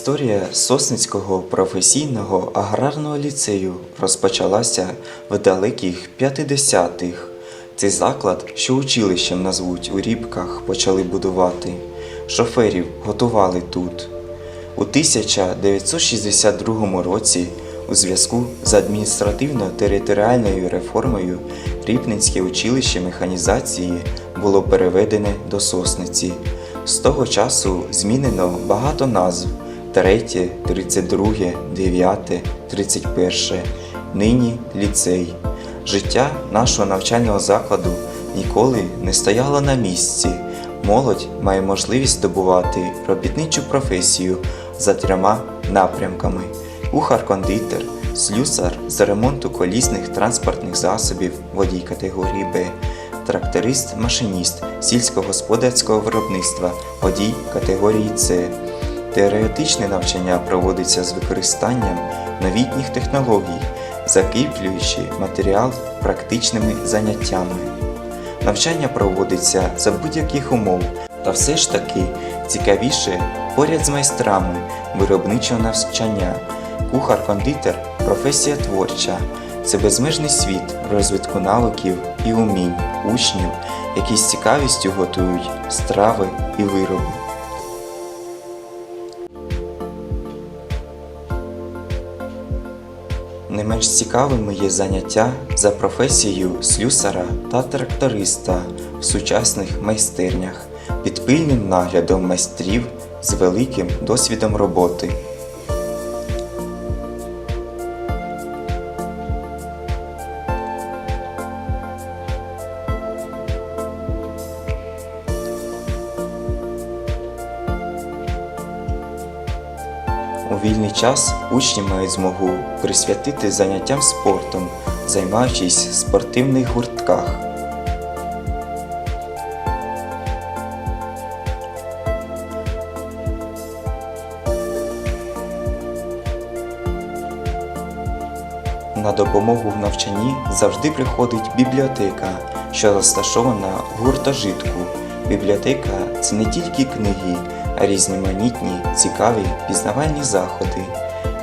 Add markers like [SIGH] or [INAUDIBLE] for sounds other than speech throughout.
Історія Сосницького професійного аграрного ліцею розпочалася в далеких 50-х. Цей заклад, що училищем назвуть у Рібках, почали будувати. Шоферів готували тут. У 1962 році у зв'язку з адміністративно-територіальною реформою Ріпненське училище механізації було переведене до Сосниці. З того часу змінено багато назв: третє, 32, 9, 31. Нині ліцей. Життя нашого навчального закладу ніколи не стояло на місці. Молодь має можливість здобувати робітничу професію за трьома напрямками: кухар-кондитер, слюсар з ремонту колісних транспортних засобів водій категорії Б, тракторист-машиніст сільськогосподарського виробництва водій категорії С. Теоретичне навчання проводиться з використанням новітніх технологій, закріплюючи матеріал практичними заняттями. Навчання проводиться за будь-яких умов, та все ж таки цікавіше поряд з майстрами виробничого навчання. Кухар-кондитер професія творча. Це безмежний світ розвитку навиків і умінь учнів, які з цікавістю готують страви і вироби. Менш цікавими є заняття за професією слюсара та тракториста в сучасних майстернях під пильним наглядом майстрів з великим досвідом роботи. У вільний час учні мають змогу присвятити заняттям спортом, займаючись в спортивних гуртках. На допомогу в навчанні завжди приходить бібліотека, що розташована в гуртожитку. Бібліотека це не тільки книги, різноманітні, цікаві пізнавальні заходи.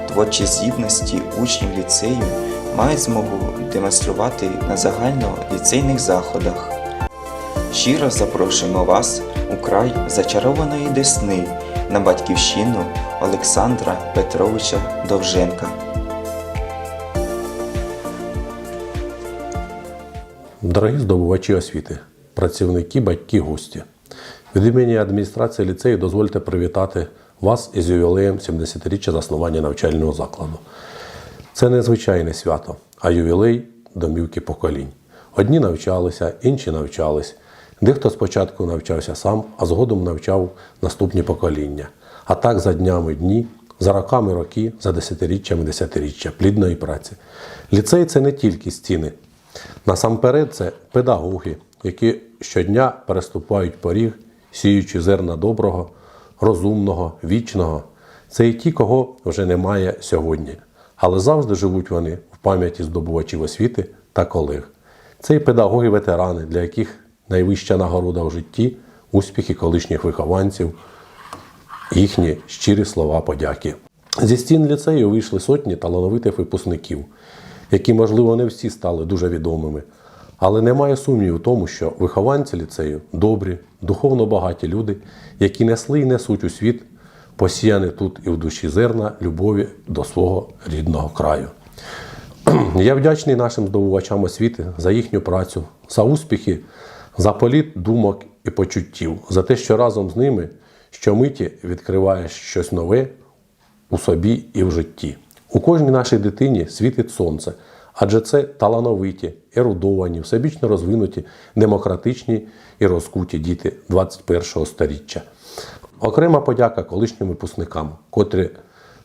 Творчі здібності учнів ліцею мають змогу демонструвати на загальноліцейних заходах. Щиро запрошуємо вас у край зачарованої Десни на батьківщину Олександра Петровича Довженка. Дорогі здобувачі освіти, працівники, батьки, гості. Від імені адміністрації ліцею дозвольте привітати вас із ювілеєм 70-річчя заснування навчального закладу. Це не звичайне свято, а ювілей домівки поколінь. Одні навчалися, інші навчались. Дехто спочатку навчався сам, а згодом навчав наступні покоління. А так за днями дні, за роками роки, за десятиріччями десятиріччя плідної праці. Ліцей це не тільки стіни, Насамперед, це педагоги, які щодня переступають поріг, сіючи зерна доброго, розумного, вічного. Це і ті, кого вже немає сьогодні, але завжди живуть вони в пам'яті здобувачів освіти та колег. Це і педагоги-ветерани, для яких найвища нагорода у житті успіхи колишніх вихованців, їхні щирі слова подяки. Зі стін ліцею вийшли сотні талановитих випускників, які, можливо, не всі стали дуже відомими. Але немає сумніву в тому, що вихованці ліцею добрі, духовно багаті люди, які несли і несуть у світ посіяне тут і в душі зерна любові до свого рідного краю. [CLEARS THROAT] Я вдячний нашим здобувачам освіти за їхню працю, за успіхи, за політ думок і почуттів, за те, що разом з ними щомиті відкриваєш щось нове у собі і в житті. У кожній нашій дитині світить сонце, адже це талановиті, ерудовані, всебічно розвинуті, демократичні і розкуті діти 21-го сторіччя. Окрема подяка колишнім випускникам, котрі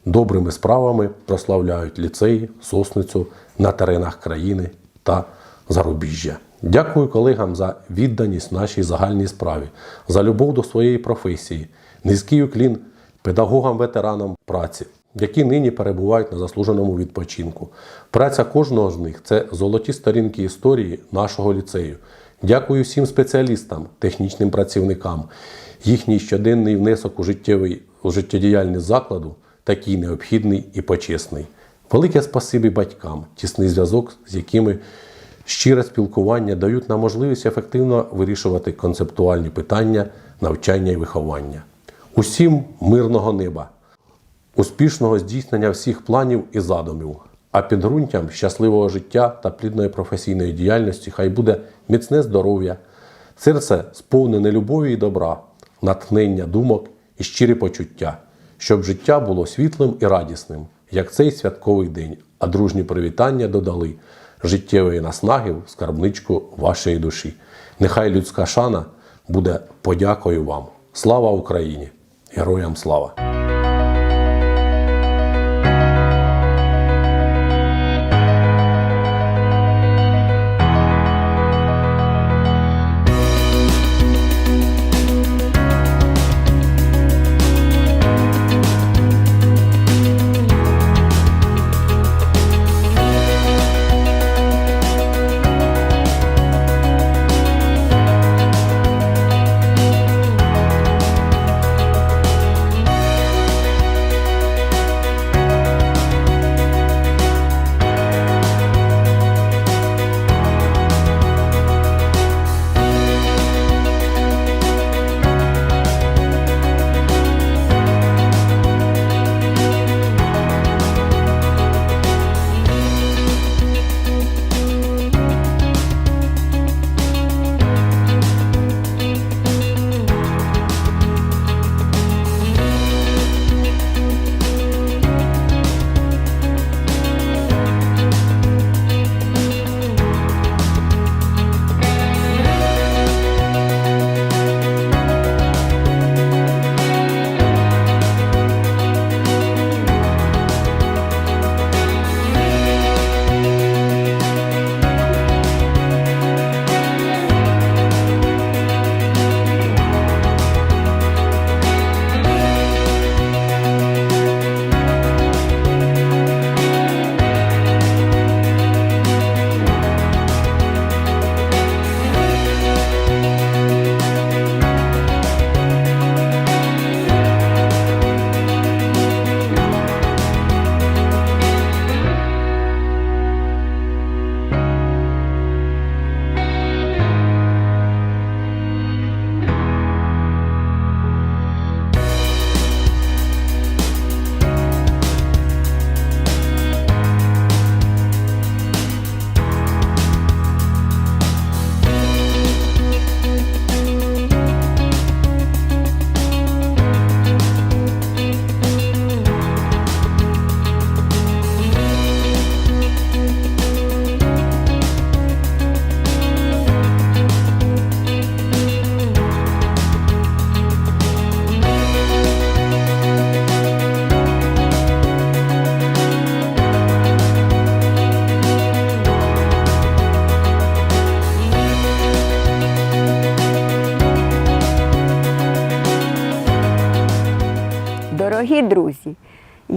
добрими справами прославляють ліцеї, сосницю на теренах країни та зарубіжжя. Дякую колегам за відданість нашій загальній справі, за любов до своєї професії, низький уклін педагогам-ветеранам праці, які нині перебувають на заслуженому відпочинку. Праця кожного з них це золоті сторінки історії нашого ліцею. Дякую всім спеціалістам, технічним працівникам. Їхній щоденний внесок у життєвий у життєдіяльність закладу такий необхідний і почесний. Велике спасибі батькам, тісний зв'язок, з якими щире спілкування дають нам можливість ефективно вирішувати концептуальні питання навчання і виховання. Усім мирного неба, успішного здійснення всіх планів і задумів. А підґрунтям щасливого життя та плідної професійної діяльності хай буде міцне здоров'я, серце сповнене любові і добра, натхнення думок і щирі почуття, щоб життя було світлим і радісним, як цей святковий день, а дружні привітання додали життєвої наснаги в скарбничку вашої душі. Нехай людська шана буде подякою вам. Слава Україні! Героям слава!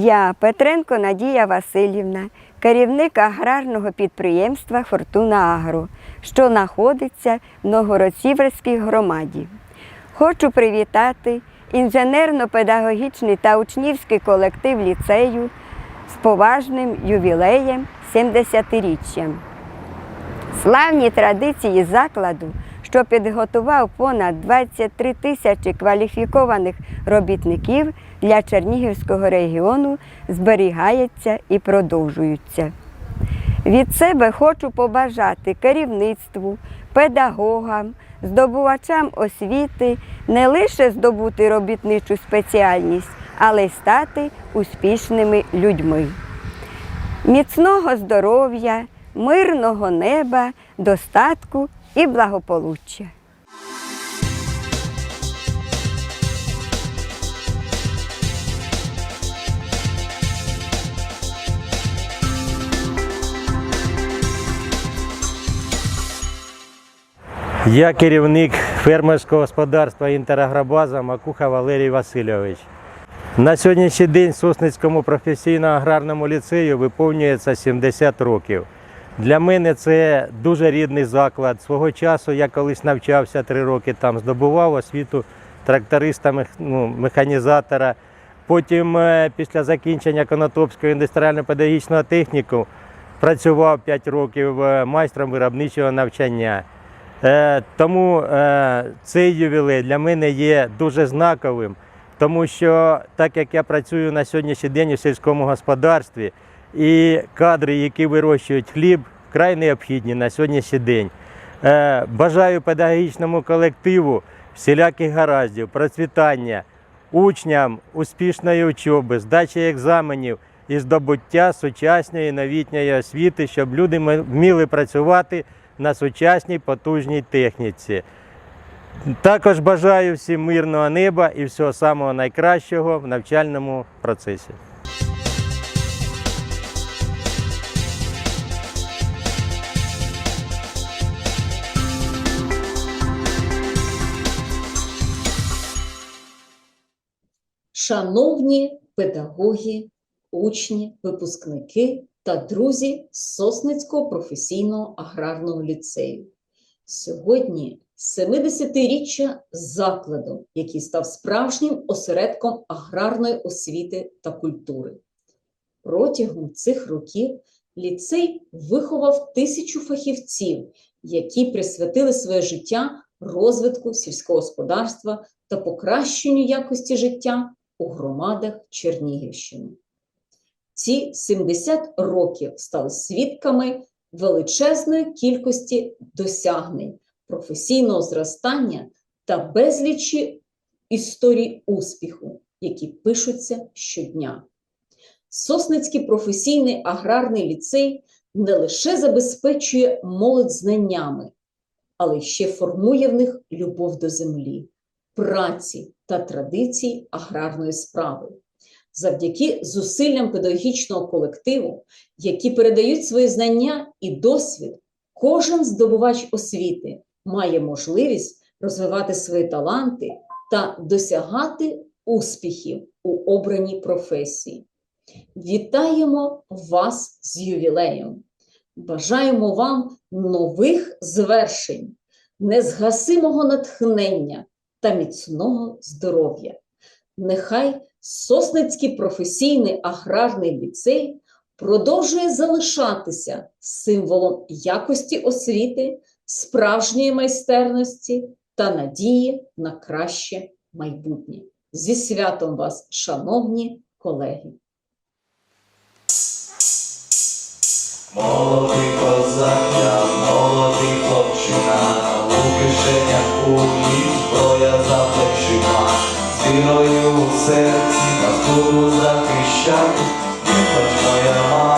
Я Петренко Надія Васильівна, керівник аграрного підприємства Фортуна Агро, що знаходиться в Новгород-Сіверській громаді. Хочу привітати інженерно-педагогічний та учнівський колектив ліцею з поважним ювілеєм 70-річчям. Славні традиції закладу, що підготував понад 23 тисячі кваліфікованих робітників для Чернігівського регіону, зберігаються і продовжуються. Від себе хочу побажати керівництву, педагогам, здобувачам освіти не лише здобути робітничу спеціальність, але й стати успішними людьми міцного здоров'я, мирного неба, достатку і благополуччя. Я керівник фермерського господарства Інтерагробаза Макуха Валерій Васильович. На сьогоднішній день Сосницькому професійно-аграрному ліцею виповнюється 70 років. Для мене це дуже рідний заклад. Свого часу я колись навчався три роки там, здобував освіту тракториста, ну, механізатора. Потім, е, після закінчення Конотопського індустріально-педагогічного техніку, працював 5 років е, майстром виробничого навчання. Е, Тому е, цей ювілей для мене є дуже знаковим, тому що так як я працюю на сьогоднішній день у сільському господарстві, і кадри, які вирощують хліб, вкрай необхідні на сьогоднішній день. Е, Бажаю педагогічному колективу всіляких гараздів, процвітання, учням успішної учоби, здачі екзаменів і здобуття сучасної новітньої освіти, щоб люди вміли працювати на сучасній потужній техніці. Також бажаю всім мирного неба і всього самого найкращого в навчальному процесі. Шановні педагоги, учні, випускники та друзі Сосницького професійного аграрного ліцею. Сьогодні 70-річчя закладу, який став справжнім осередком аграрної освіти та культури. Протягом цих років ліцей виховав тисячу фахівців, які присвятили своє життя розвитку сільського господарства та покращенню якості життя у громадах Чернігівщини. Ці 70 років стали свідками величезної кількості досягнень, професійного зростання та безлічі історій успіху, які пишуться щодня. Сосницький професійний аграрний ліцей не лише забезпечує молодь знаннями, але ще формує в них любов до землі, праці та традицій аграрної справи. Завдяки зусиллям педагогічного колективу, які передають свої знання і досвід, кожен здобувач освіти має можливість розвивати свої таланти та досягати успіхів у обраній професії. Вітаємо вас з ювілеєм! Бажаємо вам нових звершень, незгасимого натхнення та міцного здоров'я. Нехай Сосницький професійний аграрний ліцей продовжує залишатися символом якості освіти, справжньої майстерності та надії на краще майбутнє. Зі святом вас, шановні колеги! Молодий козак, я молодий хлопчина, у кишенях кулі, зброя за плечима, вірою у серці нас буду захищати, хоч моя мати,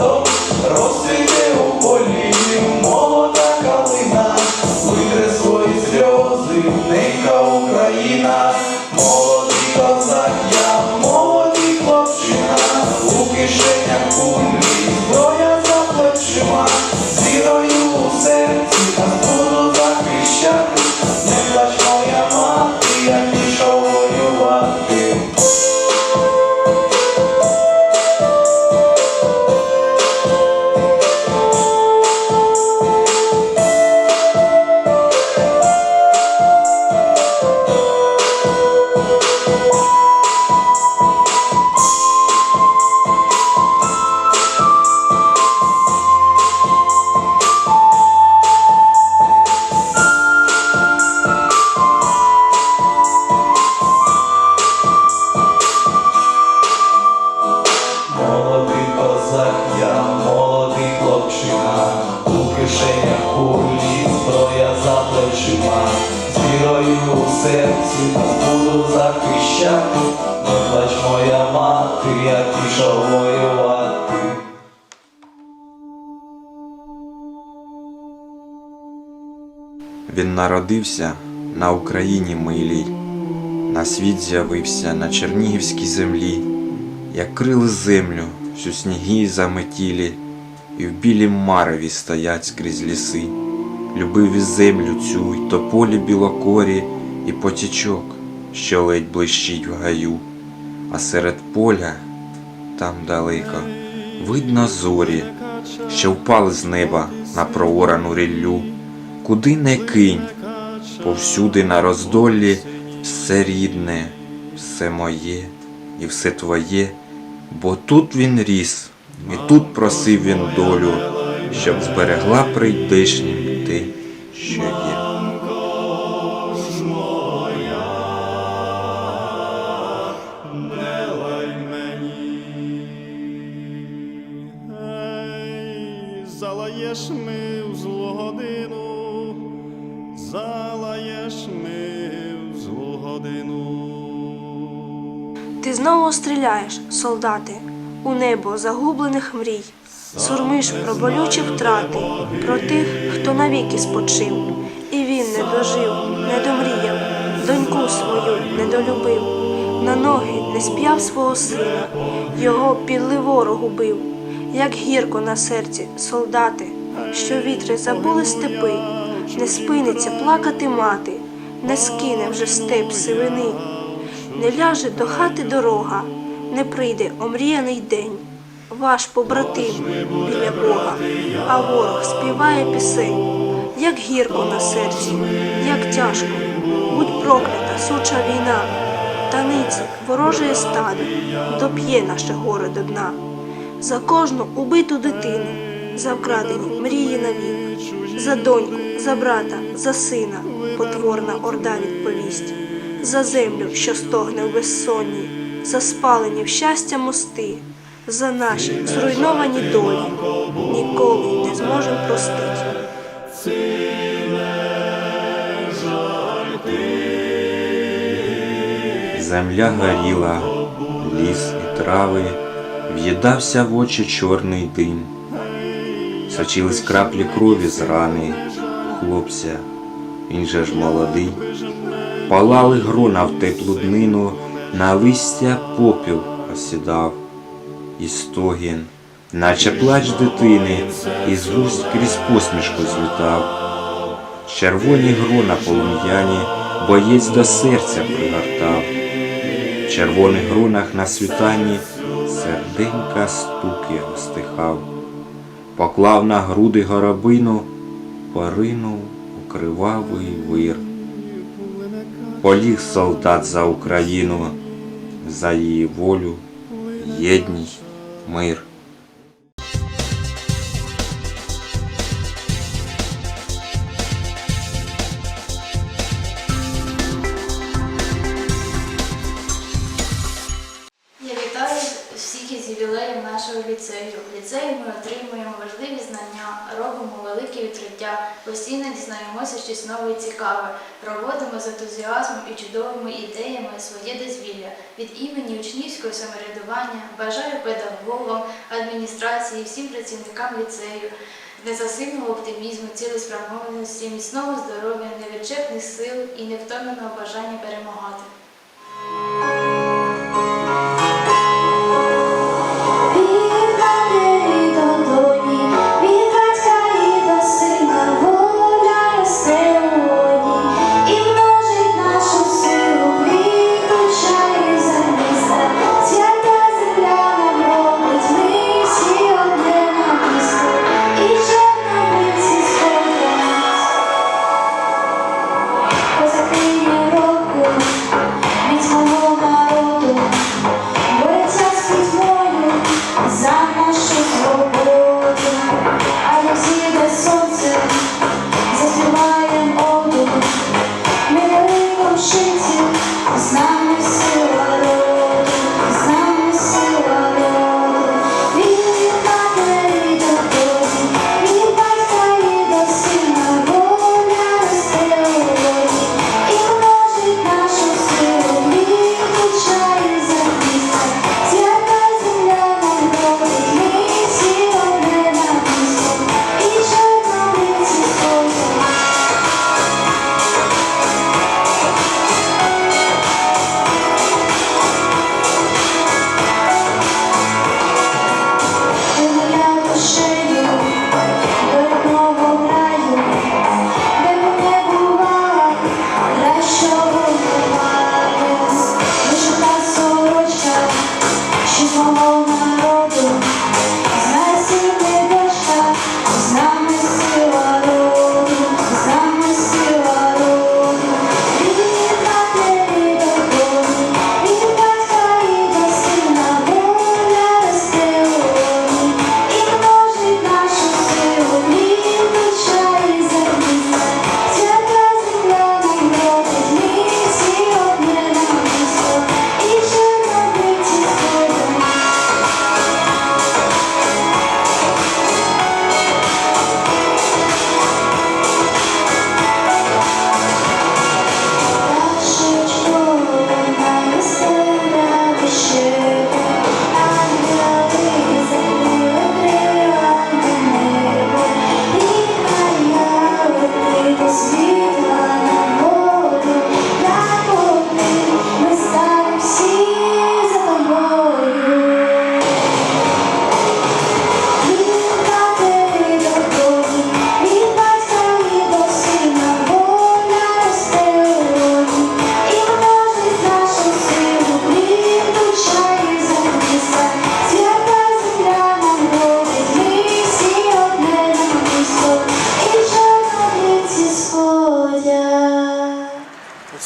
мама з народився на Україні милій, на світ з'явився на Чернігівській землі, як крили землю, всю сніги заметілі, і в білім мареві стоять скрізь ліси. Любив і землю цю, й тополі білокорі, і потічок, що ледь блищить в гаю, а серед поля, там далеко, видно зорі, що впали з неба на проорану ріллю. Куди не кинь, повсюди на роздолі все рідне, все моє і все твоє, бо тут він ріс, і тут просив він долю, щоб зберегла прийдешнім те, що є. Залаєш ми в злу Ти знову стріляєш, солдати, у небо загублених мрій, сурмиш про болючі втрати, про тих, хто навіки спочив, і він не дожив, не домріяв, доньку свою не долюбив, на ноги не сп'яв свого сина, його підли ворогу бив, як гірко на серці, солдати, що вітри забули степи, не спиниться плакати мати, не скине вже степ сивини. Не ляже до хати дорога, не прийде омріяний день. Ваш побратим біля Бога, а ворог співає пісень, як гірко на серці, як тяжко, будь проклята суча війна, таниці ворожої стадо, доп'є наше горе до дна. За кожну убиту дитину, за вкрадені мрії навік, за доньку, за брата, за сина, потворна орда відповість за землю, що стогне в безсонні, за спалені в щастя мости, за наші зруйновані долі, ніколи не зможем простити. Земля горіла, ліс і трави, в'їдався в очі чорний дим. Сочились краплі крові з рани хлопця, він же ж молодий. Палали грона в теплу днину, на листя попіл осідав, і стогін, наче плач дитини, із вуст крізь посмішку злітав. Червоні грона полум'яні, боєць до серця пригортав. В червоних гронах на світанні серденька стук його стихав. Поклав на груди горобину, поринув у кривавий вир. Поліг солдат за Україну, за її волю, єдність, мир. І чудовими ідеями своє дозвілля. Від імені учнівського самоврядування бажаю педагогам, адміністрації, всім працівникам ліцею. Незасильного оптимізму, цілеспрямованості, міцного здоров'я, невичерпних сил і невтомленого бажання перемагати.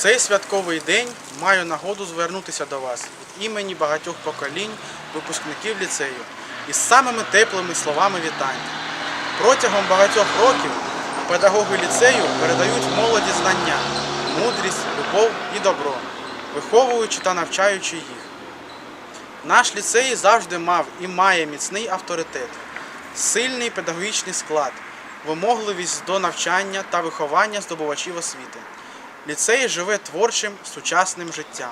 Святковий день маю нагоду звернутися до вас від імені багатьох поколінь випускників ліцею із самими теплими словами вітання. Протягом багатьох років педагоги ліцею передають молоді знання, мудрість, любов і добро, виховуючи та навчаючи їх. Наш ліцей завжди мав і має міцний авторитет, сильний педагогічний склад, вимогливість до навчання та виховання здобувачів освіти. Ліцей живе творчим сучасним життям,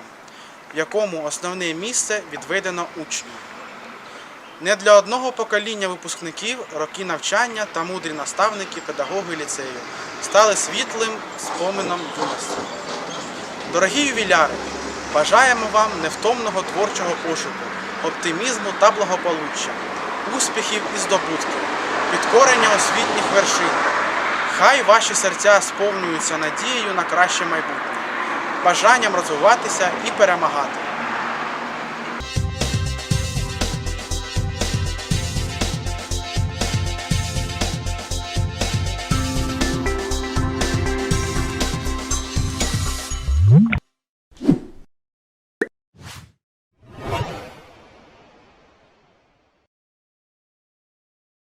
в якому основне місце відведено учню. Не для одного покоління випускників роки навчання та мудрі наставники, педагоги ліцею стали світлим спомином юності. Дорогі ювіляри, бажаємо вам невтомного творчого пошуку, оптимізму та благополуччя, успіхів і здобутків, підкорення освітніх вершин. Хай ваші серця сповнюються надією на краще майбутнє, бажанням розвиватися і перемагати.